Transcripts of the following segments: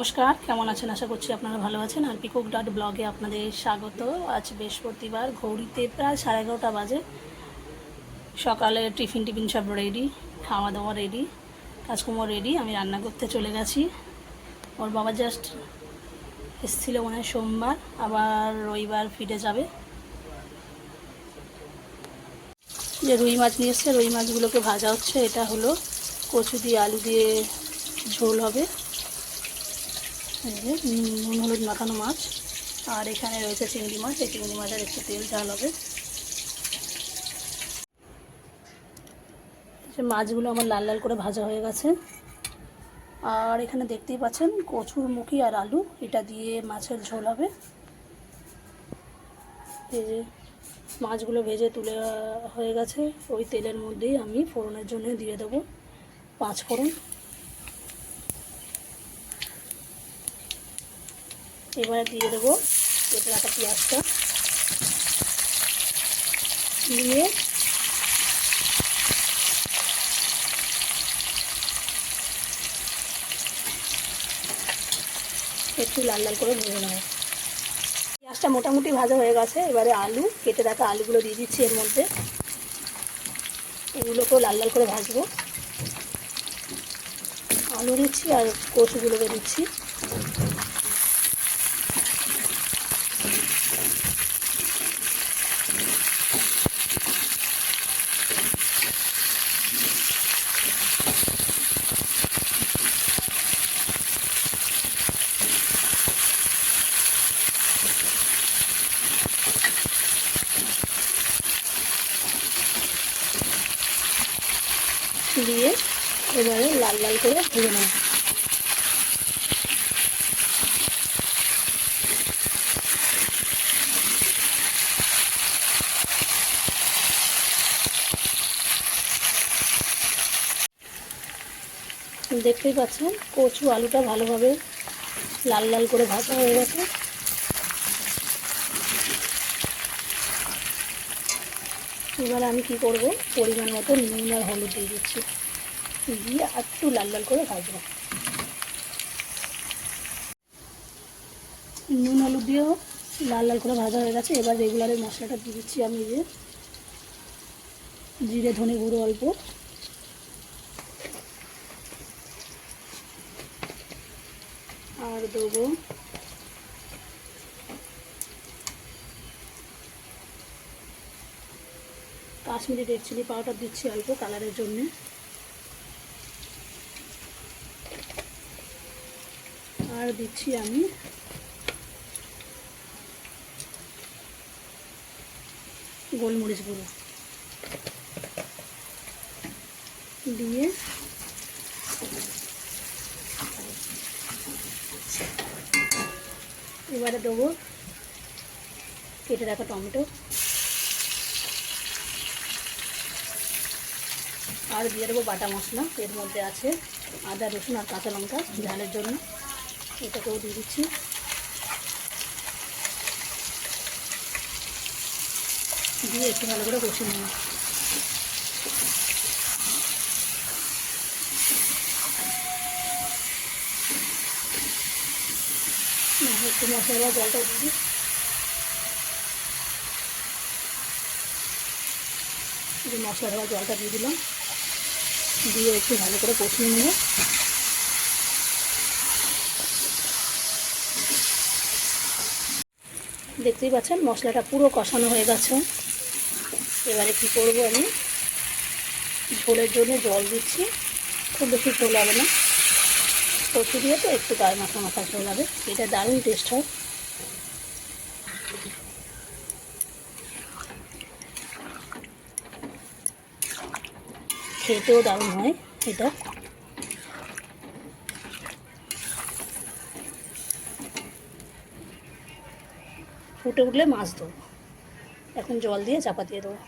নমস্কার, কেমন আছেন? আশা করছি আপনারা ভালো আছেন। আর পিকুক ডট ব্লগে আপনাদের স্বাগত। আজ বৃহস্পতিবার, ঘড়িতে প্রায় সাড়ে এগারোটা বাজে। সকালে টিফিন টিফিন সব রেডি খাওয়া দাওয়া রেডি কাজকর্ম রেডি আমি রান্না করতে চলে গেছি। ওর বাবা জাস্ট এসেছিল মনে হয় সোমবার, আবার রবিবার ফিরে যাবে। যে রুই মাছ নিয়ে এসছে, রুই মাছগুলোকে ভাজা হচ্ছে। এটা হলো কচু দিয়ে আলু দিয়ে ঝোল হবে। যে, নুন, হলুদ, মাখানো মাছ। আর এখানে রয়েছে চিংড়ি মাছ। এই চিংড়ি মাছের একটু তেল ঝাল হবে। যে মাছগুলো আমার লাল লাল করে ভাজা হয়ে গেছে। আর এখানে দেখতেই পাচ্ছেন কচুর মুখি আর আলু। এটা দিয়ে মাছের ঝোল হবে। যে মাছগুলো ভেজে তুলে হয়ে গেছে। ওই তেলের মধ্যেই আমি ফোড়নের জন্য দিয়ে দেবো পাঁচ ফোড়ন। এবারে দিয়ে দেবো কেটে রাখা পেঁয়াজটা। দিয়ে একটু লাল লাল করে ভেজে নেব। পেঁয়াজটা মোটামুটি ভাজা হয়ে গেছে, এবারে আলু, কেটে রাখা আলুগুলো দিয়ে দিচ্ছি এর মধ্যে। এগুলোকেও লাল লাল করে ভাজবো। আলু দিচ্ছি আর কচুগুলোকে দিচ্ছি। দিয়ে এবারে লাল লাল করে ভেজে নেব। দেখতেই পাচ্ছেন কচু আলুটা ভালোভাবে লাল লাল করে ভাজা হয়ে গেছে। এবার আমি কি করব? পরিমাণ মতো নুন আর হলুদ দিয়ে দিচ্ছি। দিয়ে একটু লাল লাল করে ভাজবো। নুন হলুদ দিয়েও লাল লাল করে ভাজা হয়ে গেছে। এবার রেগুলারের মশলাটা দিয়ে দিচ্ছি আমি যে জিরে, ধনে গুঁড়ো অল্প। আর দেবো কাশ্মীরি রেড চিলি পাউডার দিচ্ছি অল্প কালারের জন্যে। আর দিচ্ছি আমি গোলমরিচ গুঁড়ো। দিয়ে এবারে দেবো কেটে রাখা টমেটো। আর দিয়ে দেবো বাটা মশলা, এর মধ্যে আছে আদা, রসুন আর কাঁচা লঙ্কা ঝালের জন্য। এটাকেও দিয়ে দিচ্ছি। দিয়ে একটু ভালো করে কষিয়ে নেব একটু মশলা জলটা দিই। মশলা দেওয়া জলটা দিয়ে দিলাম। দিয়ে একটু ভালো করে কষিয়ে নেব দেখতেই পাচ্ছেন মশলাটা পুরো কষানো হয়ে গেছে। এবারে কি করব আমি? ঝোলের জন্য জল দিচ্ছি। খুব বেশি ঝোল হবে না। কচু দিয়ে তো একটু গায়ে মাথা মাথা ঝোল হবে। এটা দারুণ টেস্ট হয়। খেতেও দারুণ হয় এটা। ফুটে উঠলে মাছ দেবো এখন জল দিয়ে চাপা দিয়ে দেবো।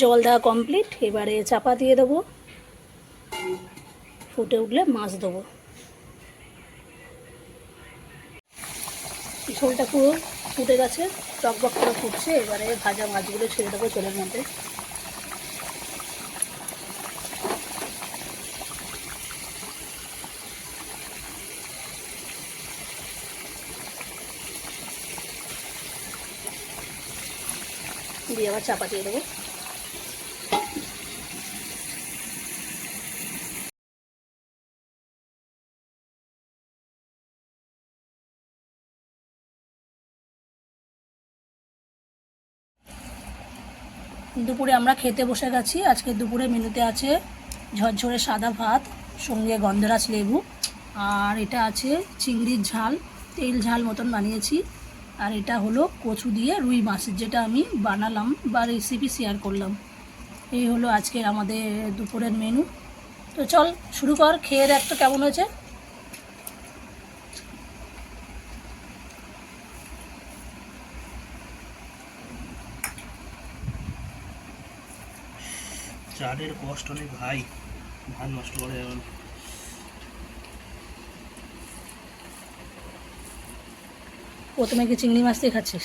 জল দেওয়া কমপ্লিট এবারে চাপা দিয়ে দেবো। ফুটে উঠলে মাছ দেবো ঝোলটা পুরো ফুটে গেছে টক টকবক করে ফুটছে, এবারে ভাজা মাছগুলো ছেড়ে দেবো জলের মধ্যে। দিয়ে আবার চাপা দেবো। দুপুরে আমরা খেতে বসে গেছি। আজকে দুপুরে মেনুতে আছে ঝরঝরে সাদা ভাত, সঙ্গে গন্ধরাজ লেবু, আর এটা আছে চিংড়ির ঝাল। তেল ঝাল মতন বানিয়েছি। আর এটা হলো কচু দিয়ে রুই মাছ, যেটা আমি বানালাম বা রেসিপি শেয়ার করলাম। এই হলো আজকের আমাদের দুপুরের মেনু তো চল, শুরু কর, খেয়ে দেখ তো কেমন হয়েছে। চারের কষ্ট অনেক ভাই ভাত নষ্ট করে যাবে না। প্রথমে কি চিংড়ি মাছ দিয়ে খাচ্ছিস?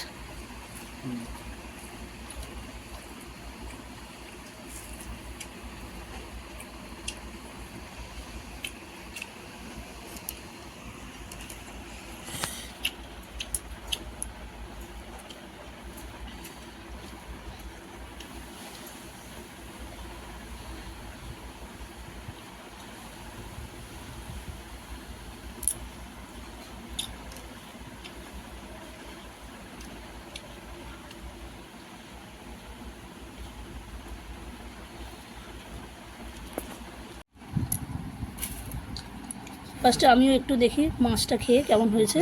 ফার্স্টে আমিও একটু দেখি মাছটা খেয়ে কেমন হয়েছে।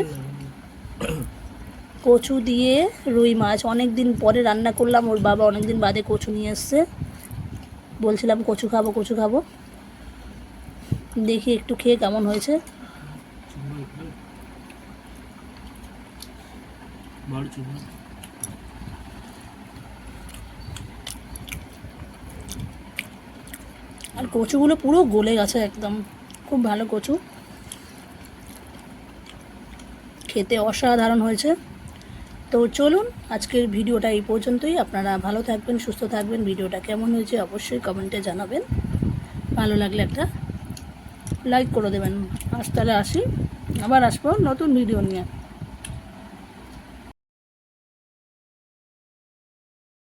কচু দিয়ে রুই মাছ। অনেক দিন পরে রান্না করলাম, ওর বাবা অনেক দিন বাদে কচু নিয়ে এসছে। বলছিলাম, কচু খাব কচু খাব। দেখি একটু খেয়ে কেমন হয়েছে। আর কচুগুলো পুরো গলে গেছে একদম। খুব ভালো কচু। খেতে অসাধারণ হয়েছে। তো চলুন আজকের ভিডিওটা এই পর্যন্তই। আপনারা ভালো থাকবেন, সুস্থ থাকবেন। ভিডিওটা কেমন হয়েছে অবশ্যই কমেন্টে জানাবেন। ভালো লাগলে একটা লাইক করে দেবেন। আজ তাহলে আসি। আবার আসব নতুন ভিডিও নিয়ে।